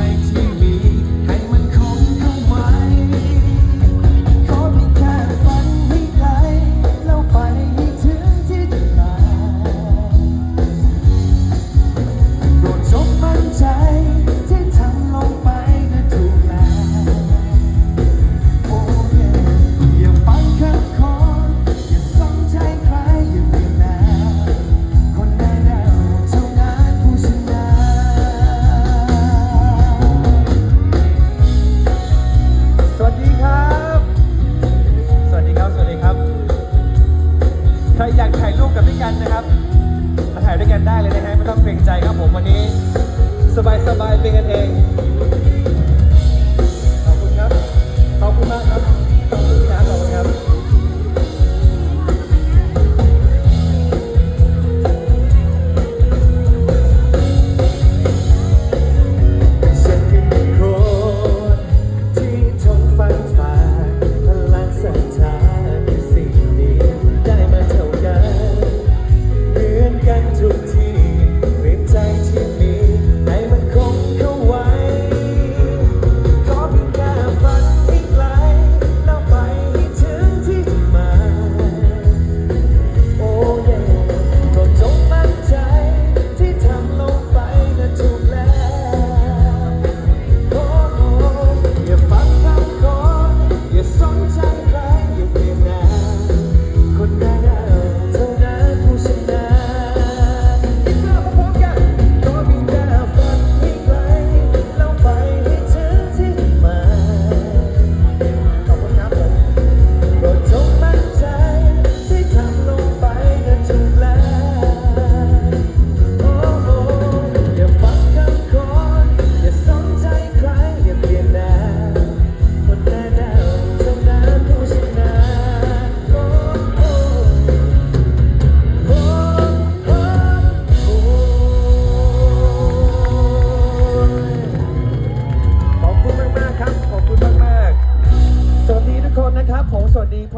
night. ครอยากถ่ายรูปกับพี่กันนะครับมาถ่ายด้วยกันได้เลยนะฮะไม่ต้องเกรงใจครับผมวันนี้ สบายๆเป็นกันเอง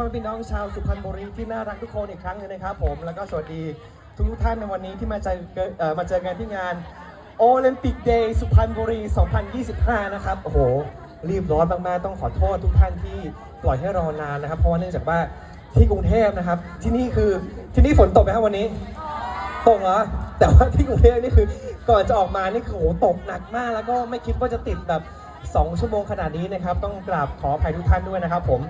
พ่อพี่น้องชาวสุพรรณบุรีที่น่ารักทุกคนอีกครั้งหนึงนะครับผมแล้วก็สวัสดีทุกทุกๆท่านในวันนี้ที่มาเจอเอ่อมาเจอกันที่งานโอลิมปิกเดย์สุพรรณบุรี 2025 นะครับโอ้โห รีบร้อนมากๆ ต้องขอโทษทุกท่านที่ปล่อยให้รอนานนะครับ เพราะว่าเนื่องจากว่าที่กรุงเทพนะครับ ที่นี่คือที่นี่ฝนตกไหมครับวันนี้ ตกเหรอ แต่ว่าที่กรุงเทพนี่คือก่อนจะออกมานี่คือโหตกหนักมาก แล้วก็ไม่คิดว่าจะติดแบบ 2 ชั่วโมงขนาดนี้นะครับ ต้องกราบขออภัยทุกท่านด้วยนะครับผม